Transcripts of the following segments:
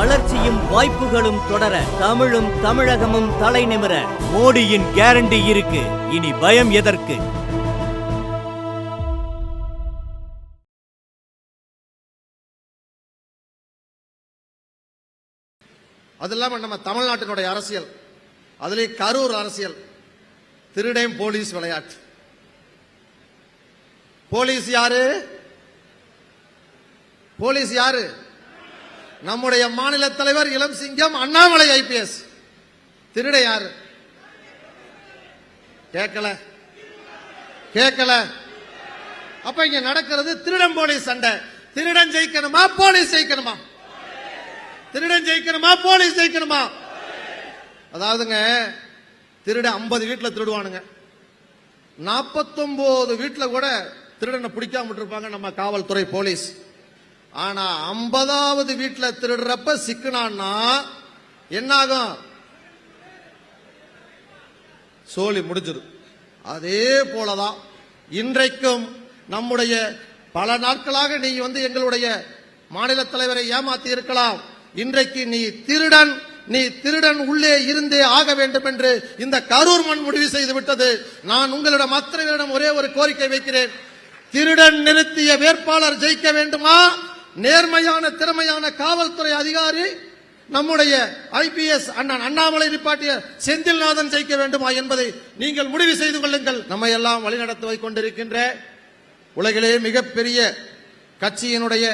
வளர்ச்சியும் வாய்ப்புகளும் தொடர தமிழும் தமிழகமும் தலை நிமிர மோடியின் கேரண்டி இருக்கு. இனி பயம் எதற்கு? அது இல்லாம நம்ம தமிழ்நாட்டினுடைய அரசியல் அதுலேயே கரூர் அரசியல் திருடையும் போலீஸ் விளையாட்டு. போலீஸ் யாரு? போலீஸ் யாரு? நம்முடைய மாநில தலைவர் இளம் சிங்கம் அண்ணாமலை ஐபிஎஸ். திருட யாரு? கேட்கல. கேட்கல. அப்ப இங்க நடக்கிறது திருடன் போலீஸ் சண்டை. திருடன் ஜெயிக்கணுமா போலீஸ் ஜெயிக்கணுமா? திருடன் ஜெயிக்கணுமா போலீஸ் ஜெயிக்கணுமா? அதாவதுங்க திருட ஐம்பது வீட்டுல திருடுவானுங்க. நாற்பத்தொன்பது வீட்டுல கூட திருடனை பிடிக்காம இருப்பாங்க நம்ம காவல்துறை போலீஸ். ஆனா ஐம்பதாவது வீட்டுல திருடுறப்ப சிக்குனான்னா என்னாகும்? சோழி முடிஞ்சிடும். அதே போலதான் இன்றைக்கும் நம்முடைய பல நாட்களாக நீ வந்து எங்களுடைய மாநில தலைவரை ஏமாத்தி இருக்கலாம். இன்றைக்கு நீ திருடன் நீ திருடன் உள்ளே இருந்தே ஆக வேண்டும் என்று இந்த கரூர் மண் முடிவு செய்து விட்டது. நான் உங்களிடம் அத்தனை ஒரே ஒரு கோரிக்கை வைக்கிறேன். திருடன் நிறுத்திய வேட்பாளர் ஜெயிக்க வேண்டுமா? நேர்மையான திறமையான காவல்துறை அதிகாரி நம்முடைய ஐபிஎஸ் அண்ணன் அண்ணாமலை நிப்பாட்டிய செந்தில்நாதன் ஜெயிக்க வேண்டுமா என்பதை நீங்கள் முடிவு செய்து கொள்ளுங்கள். நம்மை எல்லாம் வழிநடத்துவை கொண்டிருக்கின்ற உலகிலே மிகப்பெரிய கட்சியினுடைய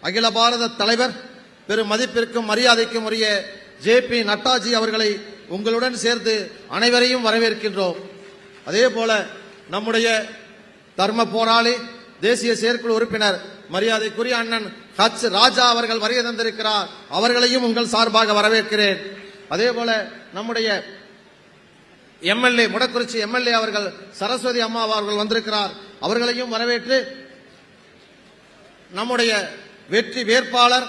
அகில பாரத தலைவர் பெரும் மதிப்பிற்கும் மரியாதைக்கும் உரிய ஜே பி நட்டாஜி அவர்களை உங்களுடன் சேர்த்து அனைவரையும் வரவேற்கின்றோம். அதே போல நம்முடைய தர்ம போராளி தேசிய செயற்குழு உறுப்பினர் மரியாதைக்குரிய அண்ணன் ஹச் ராஜா அவர்கள் வருகை தந்திருக்கிறார். அவர்களையும் உங்கள் சார்பாக வரவேற்கிறேன். அதே போல நம்முடைய எம்எல்ஏ முடக்குறிச்சி எம்எல்ஏ அவர்கள் சரஸ்வதி அம்மா அவர்கள் வந்திருக்கிறார். அவர்களையும் வரவேற்று நம்முடைய வெற்றி வேட்பாளர்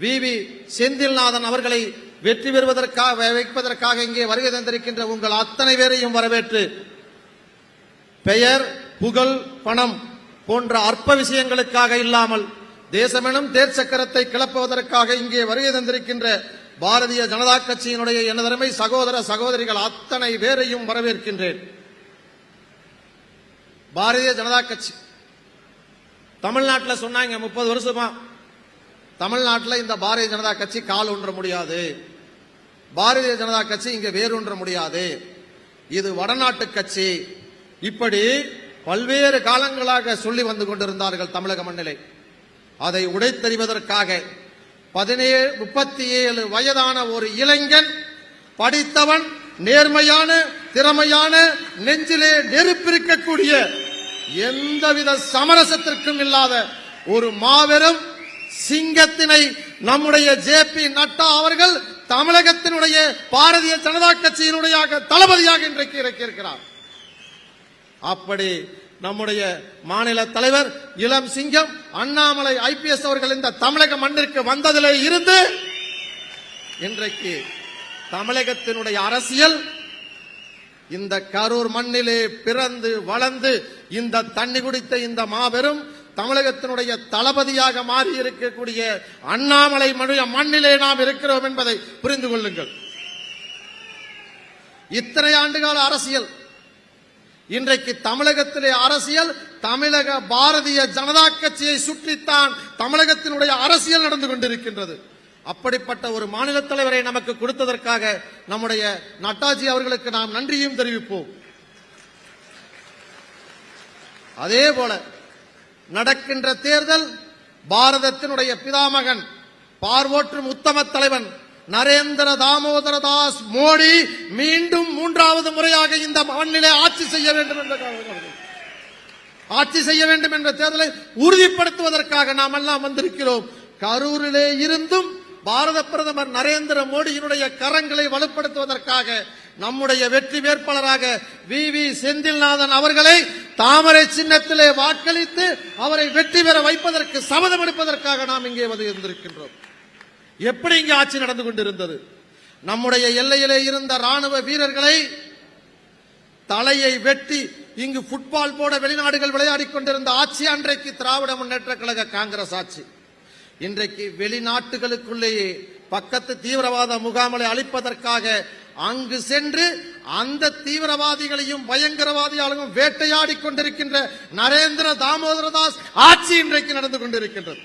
வி. வி. செந்தில்நாதன் அவர்களை வெற்றி பெறுவதற்காக வைப்பதற்காக இங்கே வருகை தந்திருக்கின்ற உங்கள் அத்தனை பேரையும் வரவேற்று பெயர் புகழ் பணம் போன்ற அற்ப விஷயங்களுக்காக இல்லாமல் தேசமெனும் தேர்ச்சக்கரத்தை கிளப்புவதற்காக இங்கே வருகை தந்திருக்கின்ற பாரதிய ஜனதா கட்சியினுடைய எனதருமை சகோதர சகோதரிகள் அத்தனை பேரையும் வரவேற்கின்றேன். பாரதிய ஜனதா கட்சி. தமிழ்நாட்டில் சொன்னாங்க முப்பது வருஷமா தமிழ்நாட்டில் இந்த பாரதிய ஜனதா கட்சி கால் ஒன்ற முடியாது. பாரதிய ஜனதா கட்சி இங்க வேரூன்ற முடியாது. இது வடநாட்டு கட்சி. இப்படி பல்வேறு காலங்களாக சொல்லி வந்து கொண்டிருந்தார்கள் தமிழக மண்ணிலே. அதை உடைத்தறிவதற்காக பதினேழு முப்பத்தி ஏழு வயதான ஒரு இளைஞன் படித்தவன் நேர்மையான திறமையான நெஞ்சிலே நெருப்பிருக்கக்கூடிய எந்தவித சமரசத்திற்கும் இல்லாத ஒரு மாபெரும் சிங்கத்தினை நம்முடைய ஜே பி நட்டா அவர்கள் தமிழகத்தினுடைய பாரதிய ஜனதா கட்சியினுடைய தளபதியாக இன்றைக்கு இறக்கியிருக்கிறார். அப்படி நம்முடைய மாநில தலைவர் இளம் சிங்கம் அண்ணாமலை ஐபிஎஸ் அவர்கள் இந்த தமிழக மண்ணிற்கு வந்ததிலே இருந்து இன்றைக்கு தமிழகத்தினுடைய அரசியல் இந்த கரூர் மண்ணிலே பிறந்து வளர்ந்து இந்த தண்ணி குடித்த இந்த மாபெரும் தமிழகத்தினுடைய தளபதியாக மாறி இருக்கக்கூடிய அண்ணாமலை மண்ணிலே நாம் இருக்கிறோம் என்பதை புரிந்து கொள்ளுங்கள். இத்தனை ஆண்டுகால அரசியல். இன்றைக்கு தமிழகத்திலே அரசியல் தமிழக பாரதிய ஜனதா கட்சியை சுற்றித்தான் தமிழகத்தினுடைய அரசியல் நடந்து கொண்டிருக்கின்றது. அப்படிப்பட்ட ஒரு மாநில தலைவரை நமக்கு கொடுத்ததற்காக நம்முடைய நட்டாஜி அவர்களுக்கு நாம் நன்றியும் தெரிவிப்போம். அதே போல நடக்கின்ற தேர்தல் பாரதத்தினுடைய பிதாமகன் பார்வோற்றும் உத்தம தலைவன் நரேந்திர தாமோதர தாஸ் மோடி மீண்டும் மூன்றாவது முறையாக இந்த மண்ணிலே ஆட்சி செய்ய வேண்டும் என்ற ஆட்சி செய்ய வேண்டும் என்ற தேர்தலை உறுதிப்படுத்துவதற்காக நாம் எல்லாம் வந்திருக்கிறோம். கரூரிலே இருந்தும் பாரத பிரதமர் நரேந்திர மோடியினுடைய கரங்களை வலுப்படுத்துவதற்காக நம்முடைய வெற்றி வேட்பாளராக வி. வி. செந்தில்நாதன் அவர்களை தாமரை சின்னத்திலே வாக்களித்து அவரை வெற்றி பெற வைப்பதற்கு சபதம் எடுப்பதற்காக நாம் இங்கே வந்து இருந்திருக்கின்றோம். எப்படி இங்கே ஆட்சி நடந்து கொண்டிருந்தது? நம்முடைய எல்லையிலே இருந்த ராணுவ வீரர்களை தலையை வெட்டி இங்கு புட்பால் போட வெளிநாடுகள் விளையாடி கொண்டிருந்த ஆட்சி அன்றைக்கு திராவிட முன்னேற்ற கழக காங்கிரஸ் ஆட்சி. இன்றைக்கு வெளிநாட்டுகளுக்குள்ளேயே பக்கத்து தீவிரவாத முகாம்களை அழிப்பதற்காக அங்கு சென்று அந்த தீவிரவாதிகளையும் பயங்கரவாதிகளையும் வேட்டையாடி கொண்டிருக்கின்ற நரேந்திர தாமோதரதாஸ் ஆட்சி இன்றைக்கு நடந்து கொண்டிருக்கின்றது.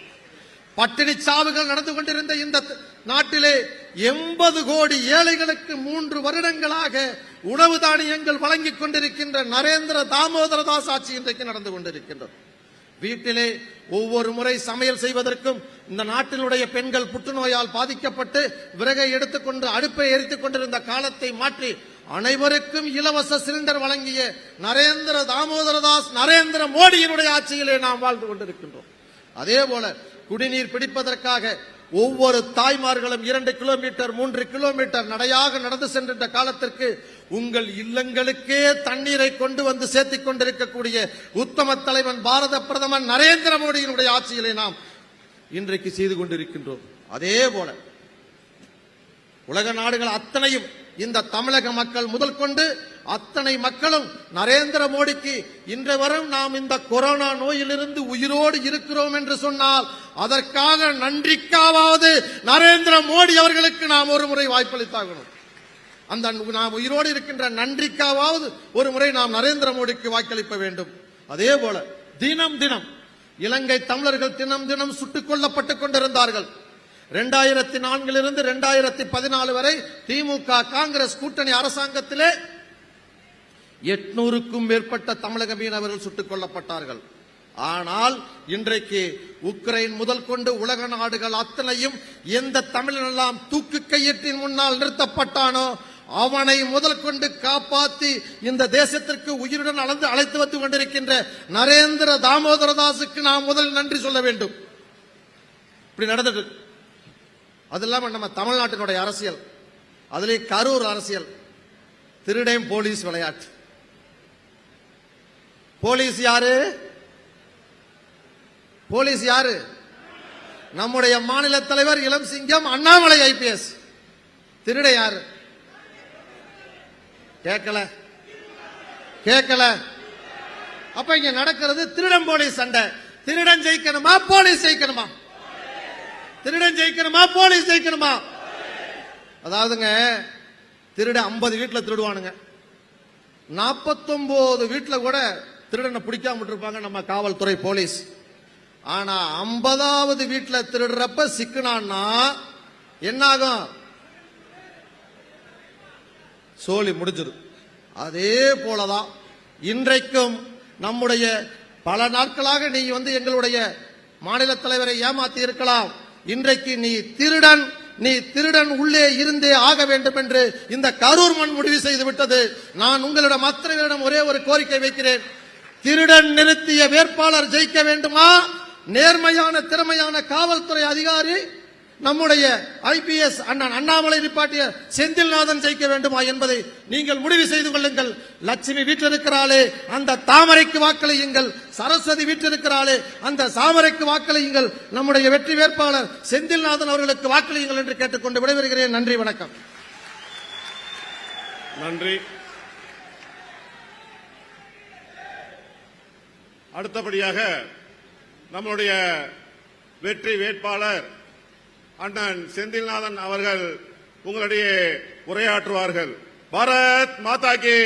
பட்டினி சாவுகள் நடந்து கொண்டிருந்த இந்த நாட்டிலே எண்பது கோடி ஏழைகளுக்கு மூன்று வருடங்களாக உணவு தானியங்கள் வழங்கிக் கொண்டிருக்கின்ற நரேந்திர தாமோதரதாஸ் ஆட்சி இன்றைக்கு நடந்து கொண்டிருக்கின்றது. வீட்டிலே ஒவ்வொரு முறை சமையல் செய்வதற்கும் இந்த நாட்டினுடைய பெண்கள் புற்றுநோயால் பாதிக்கப்பட்டு விறகை எடுத்துக்கொண்டு அடுப்பை எரித்துக் கொண்டிருந்த காலத்தை மாற்றி அனைவருக்கும் இலவச சிலிண்டர் வழங்கிய நரேந்திர தாமோதரதாஸ் நரேந்திர மோடியினுடைய ஆட்சியிலே நாம் வாழ்ந்து கொண்டிருக்கின்றோம். அதே போல குடிநீர் பிடிப்பதற்காக ஒவ்வொரு தாய்மார்களும் இரண்டு கிலோமீட்டர் மூன்று கிலோமீட்டர் நடையாக நடந்து சென்ற காலத்திற்கு உங்கள் இல்லங்களுக்கே தண்ணீரை கொண்டு வந்து சேர்த்திக் கொண்டிருக்கக்கூடிய உத்தம தலைவன் பாரத பிரதமர் நரேந்திர மோடியினுடைய ஆட்சியிலே நாம் இன்றைக்கு செய்து கொண்டிருக்கின்றோம். அதே போல உலக நாடுகள் அத்தனையும் இந்த தமிழக மக்கள் முதல் கொண்டு அத்தனை மக்களும் நரேந்திர மோடிக்கு இன்று வரும் நாம் இந்த கொரோனா நோயிலிருந்து உயிரோடு இருக்கிறோம் என்று சொன்னால் அதற்காக நன்றிக்காவது நரேந்திர மோடி அவர்களுக்கு நாம் ஒரு முறை வாய்ப்பளித்தாகணும். அந்த நாம் உயிரோடு இருக்கின்ற நன்றிக்காவது ஒரு முறை நாம் நரேந்திர மோடிக்கு வாக்களிக்க வேண்டும். அதே போல தினம் தினம் இலங்கை தமிழர்கள் தினம் தினம் சுட்டுக் கொல்லப்பட்டுக் கொண்டிருந்தார்கள். இரண்டாயிரத்தி நான்கிலிருந்து இரண்டாயிரத்தி பதினாலு வரை திமுக காங்கிரஸ் கூட்டணி அரசாங்கத்திலே எட்நூறுக்கும் மேற்பட்ட தமிழக மீனவர்கள் சுட்டுக் கொல்லப்பட்டார்கள். ஆனால் இன்றைக்கு உக்ரைன் முதல் கொண்டு உலக நாடுகள் அத்தனையும் எந்த தமிழனெல்லாம் தூக்கு கையெட்டின் முன்னால் நிறுத்தப்பட்டானோ அவனை முதல் கொண்டு காப்பாத்தி இந்த தேசத்திற்கு உயிருடன் அளந்து அழைத்து வந்து கொண்டிருக்கின்ற நரேந்திர தாமோதரதாசுக்கு நாம் முதல் நன்றி சொல்ல வேண்டும். இப்படி நடந்தது. அது இல்லாம நம்ம தமிழ்நாட்டினுடைய அரசியல் அதிலே கரூர் அரசியல் திருடையும் போலீஸ் விளையாட்டு. போலீஸ் யாரு? போலீஸ் யாரு? நம்முடைய மாநில தலைவர் இளம் சிங்கம் அண்ணாமலை ஐபிஎஸ். திருட யாரு? கேட்கல கேட்கல அப்ப இங்க நடக்கிறது திருடன் போலீஸ் சண்டை. திருடன் ஜெயிக்கணுமா போலீஸ் ஜெயிக்கணுமா? திருடன் ஜெயிக்கணுமா போலீஸ் ஜெயிக்கணுமா? அதாவதுங்க திருட 50 வீட்டுல திருடுவானுங்க. 49 வீட்டுல கூட திருடனை பிடிக்காம விட்டுருப்பாங்க நம்ம காவல்துறை போலீஸ். ஆனா ஐம்பதாவது வீட்டுல திருடுறப்ப சிக்கினான்னா என்ன சோழி சோலி முடிஞ்சிடும் அதே போலதான் இன்றைக்கும் நம்முடைய பல நாட்களாக நீ வந்து எங்களுடைய மாநில தலைவரை ஏமாத்தி இருக்கலாம். இன்றைக்கு நீ திருடன் நீ திருடன் உள்ளே இருந்தே ஆக வேண்டும் என்று இந்த கரூர் மண் முடிவு செய்து விட்டது. நான் உங்களிடம் அத்தனை ஒரே ஒரு கோரிக்கை வைக்கிறேன். திருடன் நிறுத்திய வேட்பாளர் ஜெயிக்க வேண்டுமா? நேர்மையான திறமையான காவல்துறை அதிகாரி நம்முடைய ஐபிஎஸ் அண்ணன் அண்ணாமலை நிப்பாட்டிய செந்தில்நாதன் ஜெயிக்க வேண்டுமா என்பதை நீங்கள் முடிவு செய்து கொள்ளுங்கள். லட்சுமி வீட்டிருக்கிறாளே அந்த தாமரைக்கு வாக்களியுங்கள். சரஸ்வதி வீட்டிருக்கிறாளே அந்த சாமரைக்கு வாக்களியுங்கள். நம்முடைய வெற்றி வேட்பாளர் செந்தில்நாதன் அவர்களுக்கு வாக்களியுங்கள் என்று கேட்டுக்கொண்டு விடைபெறுகிறேன். நன்றி வணக்கம். நன்றி. அடுத்தபடியாக நம்முடைய வெற்றி வேட்பாளர் அண்ணன் செந்தில்நாதன் அவர்கள் உங்களிடையே உரையாற்றுவார்கள். பாரத் மாதா கே.